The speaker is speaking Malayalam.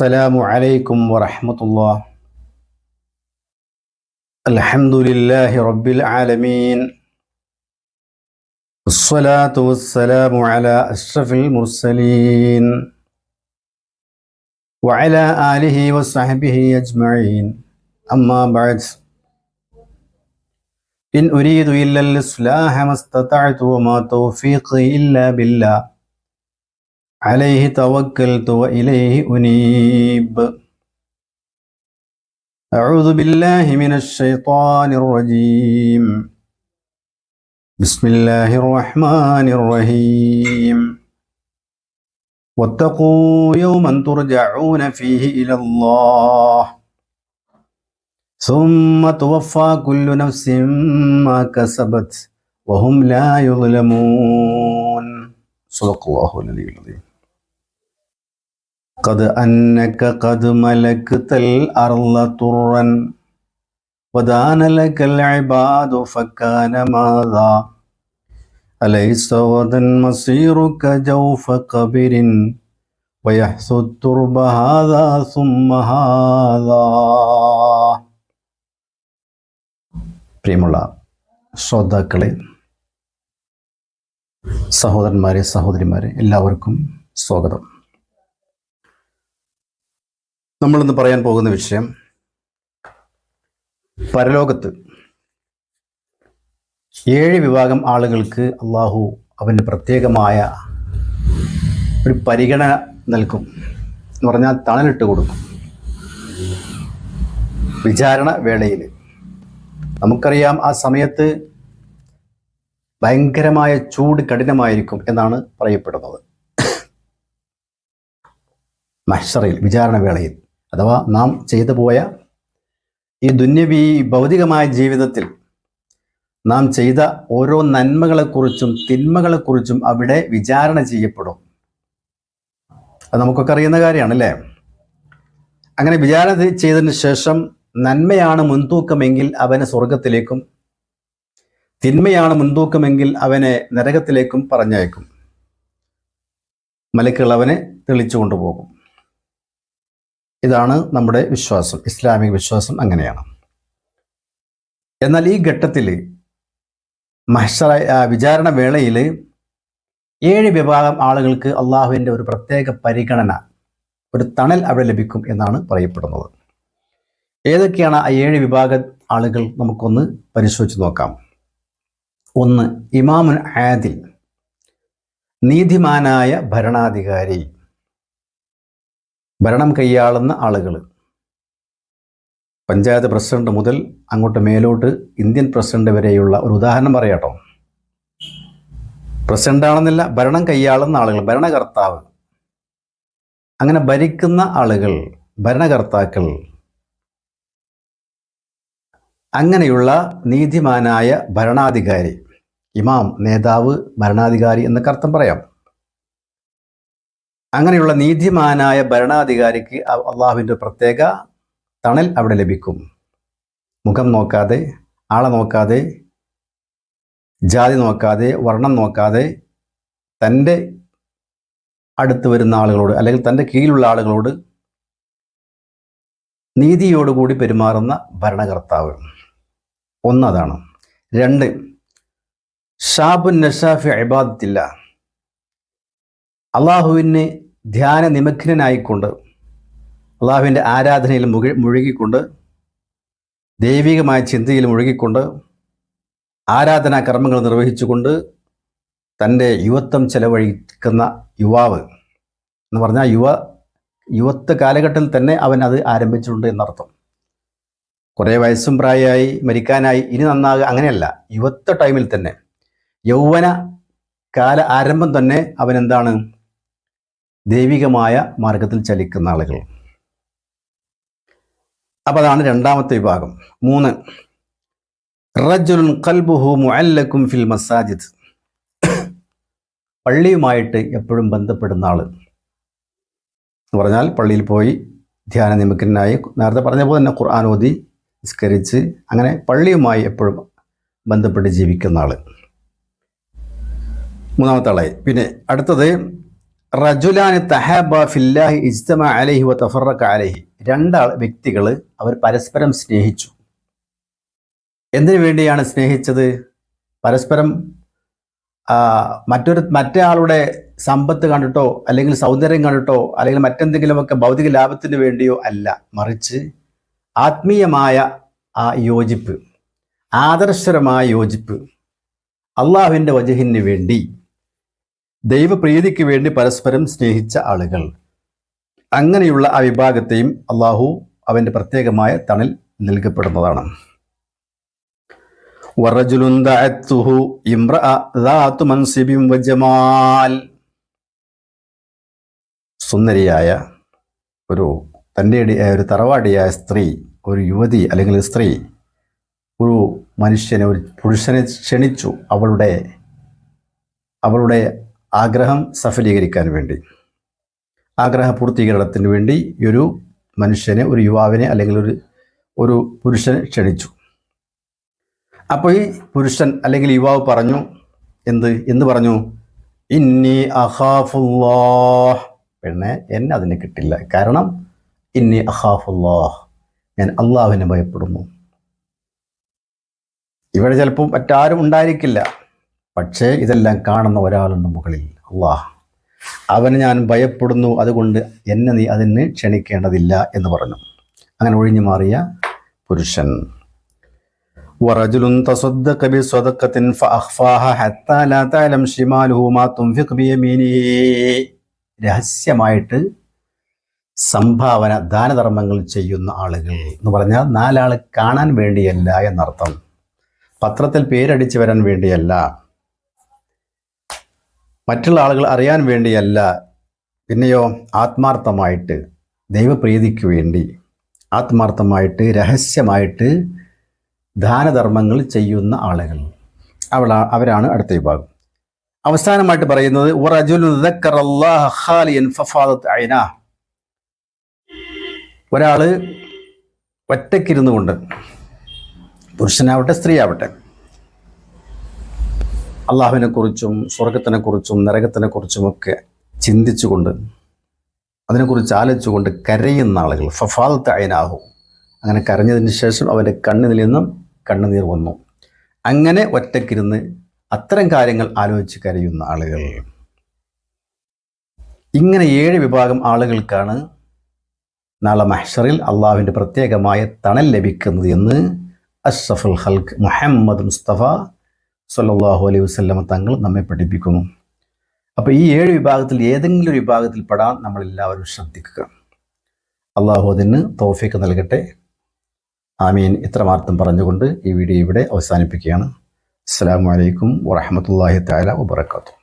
السلام عليكم ورحمة الله. الحمد لله رب العالمين. والصلاة والسلام على أشرف المرسلين وعلى آله وصحبه أجمعين. أما بعد إن أريد إلا الإصلاح ما استطعت وما توفيقي إلا بالله. عليه توكلت وإليه أنيب. أعوذ بالله من الشيطان الرجيم. بسم الله الرحمن الرحيم. واتقوا يوما ترجعون فيه إلى الله. ثم توفى كل نفس ما كسبت وهم لا يظلمون. صدق الله العلي العظيم. قد أنك قد ملكت الأرض طرا ودان لك العباد فكان ماذا أليس غدا مصيرك جوف قبر ويحث الترب هذا ثم هذا പ്രിയമുള്ള ശ്രോതാക്കളെ സഹോദരന്മാരെ സഹോദരിമാരെ എല്ലാവർക്കും സ്വാഗതം നമ്മളിന്ന് പറയാൻ പോകുന്ന വിഷയം പരലോകത്ത് ഏഴ് വിഭാഗം ആളുകൾക്ക് അള്ളാഹു അവന് പ്രത്യേകമായ ഒരു പരിഗണന നൽകും എന്ന് പറഞ്ഞാൽ തണലിട്ട് കൊടുക്കും. വിചാരണ വേളയിൽ. നമുക്കറിയാം ആ സമയത്ത് ഭയങ്കരമായ ചൂട് കഠിനമായിരിക്കും എന്നാണ് പറയപ്പെടുന്നത്. മഷറയിൽ വിചാരണ വേളയിൽ. അഥവാ നാം ചെയ്തു പോയ ഈ ദുന്യവി ഭൗതികമായ ജീവിതത്തിൽ നാം ചെയ്ത ഓരോ നന്മകളെക്കുറിച്ചും തിന്മകളെക്കുറിച്ചും അവിടെ വിചാരണ ചെയ്യപ്പെടും. അത് നമുക്കൊക്കെ അറിയുന്ന കാര്യമാണല്ലേ? അങ്ങനെ വിചാരണ ചെയ്തതിന് ശേഷം നന്മയാണ് മുൻതൂക്കമെങ്കിൽ അവനെ സ്വർഗത്തിലേക്കും തിന്മയാണ് മുൻതൂക്കമെങ്കിൽ അവനെ നരകത്തിലേക്കും പറഞ്ഞയക്കും. മലക്കുകൾ അവനെ തെളിച്ചു കൊണ്ടുപോകും. ഇതാണ് നമ്മുടെ വിശ്വാസം. ഇസ്ലാമിക വിശ്വാസം അങ്ങനെയാണ്. എന്നാൽ ഈ ഘട്ടത്തിൽ മഹ്ഷറ വിചാരണ വേളയിൽ ഏഴ് വിഭാഗം ആളുകൾക്ക് അള്ളാഹുവിന്റെ ഒരു പ്രത്യേക പരിഗണന ഒരു തണൽ അവിടെ ലഭിക്കും എന്നാണ് പറയപ്പെടുന്നത്. ഏതൊക്കെയാണ് ആ ഏഴ് വിഭാഗ ആളുകൾ നമുക്കൊന്ന് പരിശോധിച്ച് നോക്കാം. ഒന്ന് ഇമാമുൻ ആദിൽ നീതിമാനായ ഭരണാധികാരി. ഭരണം കൈയാളുന്ന ആളുകൾ പഞ്ചായത്ത് പ്രസിഡന്റ് മുതൽ അങ്ങോട്ട് മേലോട്ട് ഇന്ത്യൻ പ്രസിഡന്റ് വരെയുള്ള ഒരു ഉദാഹരണം പറയാട്ടോ. പ്രസിഡന്റ് ആണെന്നില്ല ഭരണം കൈയാളുന്ന ആളുകൾ ഭരണകർത്താവ്. അങ്ങനെ ഭരിക്കുന്ന ആളുകൾ ഭരണകർത്താക്കൾ. അങ്ങനെയുള്ള നീതിമാനായ ഭരണാധികാരി ഇമാം നേതാവ് ഭരണാധികാരി എന്നൊക്കെ അർത്ഥം പറയാം. അങ്ങനെയുള്ള നീതിമാനായ ഭരണാധികാരിക്ക് അള്ളാഹുവിന്റെ പ്രത്യേക തണൽ അവിടെ ലഭിക്കും. മുഖം നോക്കാതെ ആളെ നോക്കാതെ ജാതി നോക്കാതെ വർണം നോക്കാതെ തന്റെ അടുത്ത് വരുന്ന ആളുകളോട് അല്ലെങ്കിൽ തന്റെ കീഴിലുള്ള ആളുകളോട് നീതിയോടുകൂടി പെരുമാറുന്ന ഭരണകർത്താവ്. ഒന്നതാണ് രണ്ട് ഷാബുൻ നഷാഫി അബാദത്തില്ല അള്ളാഹുവിനെ ധ്യാന നിമഗ്നനായിക്കൊണ്ട് അള്ളാഹുവിന്റെ ആരാധനയിൽ മുഴ മുഴുകിക്കൊണ്ട് ദൈവികമായ ചിന്തയിൽ മുഴുകിക്കൊണ്ട് ആരാധനാ കർമ്മങ്ങൾ നിർവഹിച്ചുകൊണ്ട് തന്റെ യുവത്വം ചെലവഴിക്കുന്ന യുവാവ് എന്ന് പറഞ്ഞാൽ യുവ യുവത്വ കാലഘട്ടത്തിൽ തന്നെ അവൻ അത് ആരംഭിച്ചിട്ടുണ്ട് എന്നർത്ഥം. കുറേ വയസ്സും പ്രായമായി മരിക്കാനായി ഇനി നന്നാകുക അങ്ങനെയല്ല. യുവത്വ ടൈമിൽ തന്നെ യൗവന കാല ആരംഭം തന്നെ അവൻ എന്താണ് ദൈവികമായ മാർഗത്തിൽ ചലിക്കുന്ന ആളുകൾ. അപ്പോൾ അതാണ് രണ്ടാമത്തെ വിഭാഗം. മൂന്ന് റജുൽ കൽബുഹു മുഅല്ലക്കും ഫിൽ മസാജിദ്. പള്ളിയുമായിട്ട് എപ്പോഴും ബന്ധപ്പെടുന്ന ആൾ എന്ന് പറഞ്ഞാൽ പള്ളിയിൽ പോയി ധ്യാന നിമഗ്നായി നേരത്തെ പറഞ്ഞ പോലെ തന്നെ ഖുർആൻ ഓതി നിസ്കരിച്ച് അങ്ങനെ പള്ളിയുമായി എപ്പോഴും ബന്ധപ്പെട്ട് ജീവിക്കുന്ന ആൾ മൂന്നാമത്തെ ആളായി. പിന്നെ അടുത്തത് തഹാബ ഫില്ലാഹി വ രണ്ടാൾ വ്യക്തികൾ അവർ പരസ്പരം സ്നേഹിച്ചു. എന്തിനു വേണ്ടിയാണ് സ്നേഹിച്ചത്? പരസ്പരം മറ്റൊരു മറ്റേ സമ്പത്ത് കണ്ടിട്ടോ അല്ലെങ്കിൽ സൗന്ദര്യം കണ്ടിട്ടോ അല്ലെങ്കിൽ മറ്റെന്തെങ്കിലുമൊക്കെ ഭൗതിക ലാഭത്തിന് വേണ്ടിയോ അല്ല. മറിച്ച് ആത്മീയമായ ആ യോജിപ്പ് ആദർശരമായ യോജിപ്പ് അള്ളാഹുവിന്റെ വജഹിന് വേണ്ടി ദൈവപ്രീതിക്ക് വേണ്ടി പരസ്പരം സ്നേഹിച്ച ആളുകൾ. അങ്ങനെയുള്ള ആ വിഭാഗത്തെയും അള്ളാഹു അവന്റെ പ്രത്യേകമായ തണൽ നൽകപ്പെടുന്നതാണ്. സുന്ദരിയായ ഒരു തന്റെ ഒരു തറവാടിയായ സ്ത്രീ ഒരു യുവതി അല്ലെങ്കിൽ സ്ത്രീ ഒരു മനുഷ്യനെ ഒരു പുരുഷനെ ക്ഷണിച്ചു. അവളുടെ അവളുടെ ആഗ്രഹം സഫലീകരിക്കാൻ വേണ്ടി. ആഗ്രഹ പൂർത്തീകരണത്തിന് വേണ്ടി ഒരു മനുഷ്യനെ ഒരു യുവാവിനെ അല്ലെങ്കിൽ ഒരു ഒരു പുരുഷനെ ക്ഷണിച്ചു. അപ്പോൾ ഈ പുരുഷൻ അല്ലെങ്കിൽ യുവാവ് പറഞ്ഞു എന്ത് എന്ത് പറഞ്ഞു? ഇന്നി അഹാഫുല്ലാഹ് പെണ്ണെ എന്നെ അതിന് കിട്ടില്ല. കാരണം ഇന്നി അഹാഫുല്ലാഹ് ഞാൻ അള്ളാഹുവിനെ ഭയപ്പെടുന്നു. ഇവിടെ ചിലപ്പോൾ മറ്റാരും ഉണ്ടായിരിക്കില്ല. പക്ഷേ ഇതെല്ലാം കാണുന്ന ഒരാളുണ്ട് മുകളിൽ അള്ളാഹ് അവന് ഞാൻ ഭയപ്പെടുന്നു അതുകൊണ്ട് എന്നെ നീ അതിന് ക്ഷണിക്കേണ്ടതില്ല എന്ന് പറഞ്ഞു അങ്ങനെ ഒഴിഞ്ഞു മാറിയ പുരുഷൻ ورجل تصدق بصدقة فأخفاها حتى لا تعلم شماله ما تنفق بيمينه രഹസ്യമായിട്ട് സംഭാവന ദാനധർമ്മങ്ങൾ ചെയ്യുന്ന ആളുകൾ എന്ന് പറഞ്ഞാൽ നാലാൾ കാണാൻ വേണ്ടിയല്ല എന്നർത്ഥം പത്രത്തിൽ പേരടിച്ചു വരാൻ വേണ്ടിയല്ല മറ്റുള്ള ആളുകൾ അറിയാൻ വേണ്ടിയല്ല പിന്നെയോ ആത്മാർത്ഥമായിട്ട് ദൈവപ്രീതിക്ക് വേണ്ടി ആത്മാർത്ഥമായിട്ട് രഹസ്യമായിട്ട് ദാനധർമ്മങ്ങൾ ചെയ്യുന്ന ആളുകൾ അവളാ അവരാണ് അടുത്ത വിഭാഗം അവസാനമായിട്ട് പറയുന്നത്. ഒരാൾ ഒറ്റക്കിരുന്നു കൊണ്ട് പുരുഷനാവട്ടെ സ്ത്രീ ആവട്ടെ അള്ളാഹുവിനെ സ്വർഗത്തിനെക്കുറിച്ചും നരകത്തിനെക്കുറിച്ചുമൊക്കെ കുറിച്ചും ചിന്തിച്ചുകൊണ്ട് അതിനെക്കുറിച്ച് ആലോചിച്ചുകൊണ്ട് കരയുന്ന ആളുകൾ ഫഫാൽ തയനാഹു അങ്ങനെ കരഞ്ഞതിന് ശേഷം അവന്റെ കണ്ണിൽ നിന്നും കണ്ണുനീർ വന്നു. അങ്ങനെ ഒറ്റക്കിരുന്ന് അത്തരം കാര്യങ്ങൾ ആലോചിച്ച് കരയുന്ന ആളുകൾ. ഇങ്ങനെ ഏഴ് വിഭാഗം ആളുകൾക്കാണ് നാളെ മഹ്ഷറിൽ അള്ളാഹുവിന്റെ പ്രത്യേകമായ തണൽ ലഭിക്കുന്നത് എന്ന് അഷ്റഫുൽ ഹൽക്ക് മുഹമ്മദ് മുസ്തഫ സല്ലല്ലാഹു അലൈഹി വസ്ലമ തങ്ങൾ നമ്മെ പഠിപ്പിക്കുന്നു. അപ്പോൾ ഈ ഏഴ് വിഭാഗത്തിൽ ഏതെങ്കിലും ഒരു വിഭാഗത്തിൽ പെടാൻ നമ്മളെല്ലാവരും ശ്രദ്ധിക്കുക. അള്ളാഹു അതിന് തോഫിക്ക് നൽകട്ടെ. ആമീൻ. ഇത്രമാർത്ഥം പറഞ്ഞുകൊണ്ട് ഈ വീഡിയോ ഇവിടെ അവസാനിപ്പിക്കുകയാണ്. അസ്സാം വലൈക്കും വറഹമത്തല്ലാഹി താല വബർക്കാത്തു